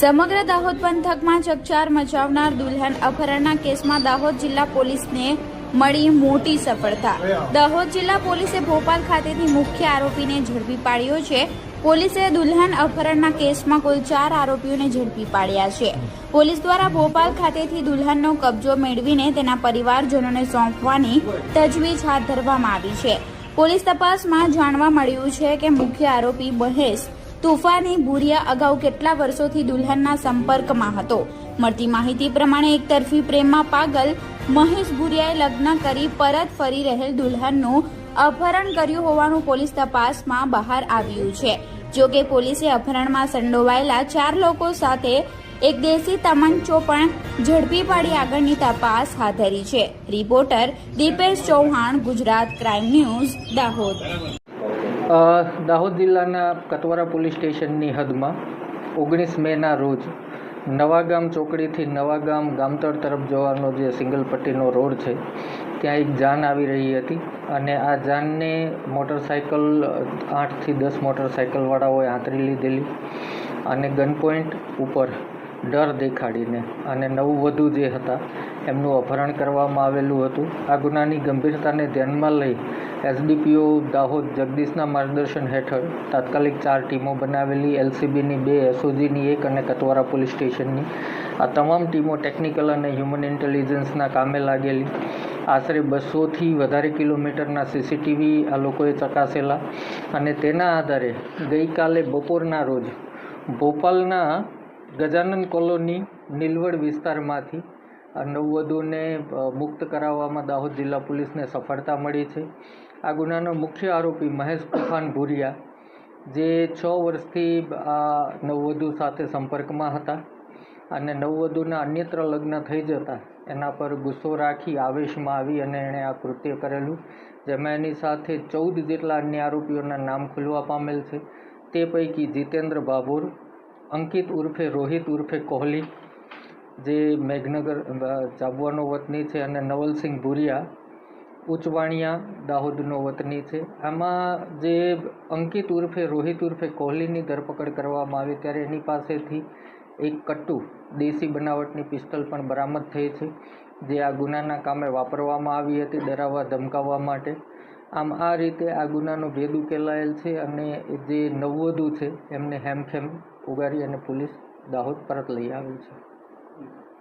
સમગ્ર દાહોદ પંથકમાં ચકચાર મચાવનાર દુલ્હન અપહરણના કેસમાં દાહોદ જિલ્લા પોલીસને મળી મોટી સફળતા. દાહોદ જિલ્લા પોલીસે ભોપાલ ખાતેથી મુખ્ય આરોપીને ઝડપી પાડ્યો છે. પોલીસે દુલ્હન અપહરણના કેસમાં કુલ ચાર આરોપીઓને ઝડપી પાડ્યા છે. પોલીસ દ્વારા ભોપાલ ખાતેથી દુલ્હનનો કબજો મેળવીને તેના પરિવારજનોને સોંપવાની તજવીજ હાથ ધરવામાં આવી છે. પોલીસ તપાસમાં જાણવા મળ્યું છે કે મુખ્ય આરોપી મહેશ તુફાની ભૂરિયા અગાઉ કેટલા વર્ષોથી દુલ્હનના સંપર્કમાં હતો? મળતી માહિતી પ્રમાણે એકતરફી પ્રેમમાં પાગલ મહેશ ભૂરિયાએ લગ્ન કરી પરત ફરી રહેલ દુલ્હનનું અપહરણ કર્યું હોવાનું પોલીસ તપાસમાં બહાર આવ્યું છે. જો કે પોલીસે અપહરણમાં સંડોવાયેલા ચાર લોકો સાથે એક દેશી તમંચો પણ ઝડપી પાડી આગળની તપાસ હાથ ધરી છે. Reporter Dipesh Chauhan, Gujarat crime news, Dahod. Dahod જિલ્લાના કતવારા પોલીસ સ્ટેશનની હદમાં ઓગણીસ મેના રોજ નવાગામ ચોકડીથી નવાગામ ગામતળ તરફ જવાનો જે સિંગલ પટ્ટીનો રોડ છે, ત્યાં એક જાન આવી રહી હતી અને આ જાનને મોટરસાઇકલ, આઠથી દસ મોટરસાઇકલવાળાઓએ આંતરી લીધેલી અને ગન પોઈન્ટ ઉપર ડર દેખાડીને અને નવવધુ જે હતા એમનું અપહરણ કરવામાં આવેલું હતું. આ ગુનાની ગંભીરતાને ધ્યાનમાં લઈ એસડીપીઓ દાહોદ જગદીશના માર્ગદર્શન હેઠળ તાત્કાલિક ચાર ટીમો બનાવેલી એલસીબીની, બે એસઓજીની, એક અને કતવારા પોલીસ સ્ટેશનની. આ તમામ ટીમો ટેકનિકલ અને હ્યુમન ઇન્ટેલિજન્સના કામે લાગેલી. આશરે બસોથી વધારે કિલોમીટરના સીસીટીવી આ લોકોએ ચકાસેલા અને તેના આધારે ગઈકાલે બપોરના રોજ ભોપાલના ગજાનન કોલોની નીલવડ વિસ્તારમાંથી નવવધુને મુક્ત કરાવવામાં દાહોદ જિલ્લા પોલીસને સફળતા મળી છે. આ ગુનાનો મુખ્ય આરોપી મહેશ તુફાન ભુરિયા, જે છ વર્ષથી આ નવવધુ સાથે સંપર્કમાં હતા અને નવવધુના અન્યત્ર લગ્ન થઈ જતા એના પર ગુસ્સો રાખી આવેશમાં આવી અને એણે આ કૃત્ય કરેલું, જેમાં એની સાથે ચૌદ જેટલા અન્ય આરોપીઓના નામ ખુલવા પામેલ છે. તે પૈકી જીતેન્દ્ર બાબુર અંકિત ઉર્ફે રોહિત ઉર્ફે કોહલી, જે મેઘનગર ચાબવાનો વતની છે અને નવલસિંહ ભુરિયા, ઉચવાણિયા, દાહોદનો વતની છે. આમાં જે અંકિત ઉર્ફે રોહિત ઉર્ફે કોહલીની ધરપકડ કરવામાં આવી ત્યારે એની પાસેથી એક કટ્ટુ દેશી બનાવટની પિસ્તલ પણ બરામદ થઈ છે, જે આ ગુનાના કામે વાપરવામાં આવી હતી ડરાવવા, ધમકાવવા માટે. આમ આ રીતે આ ગુનાનો ભેદ ઉકેલાયેલ છે અને જે નવવધુ છે એમને હેમખેમ ઉગારી અને પોલીસ દાહોદ પરત લઈ આવી છે.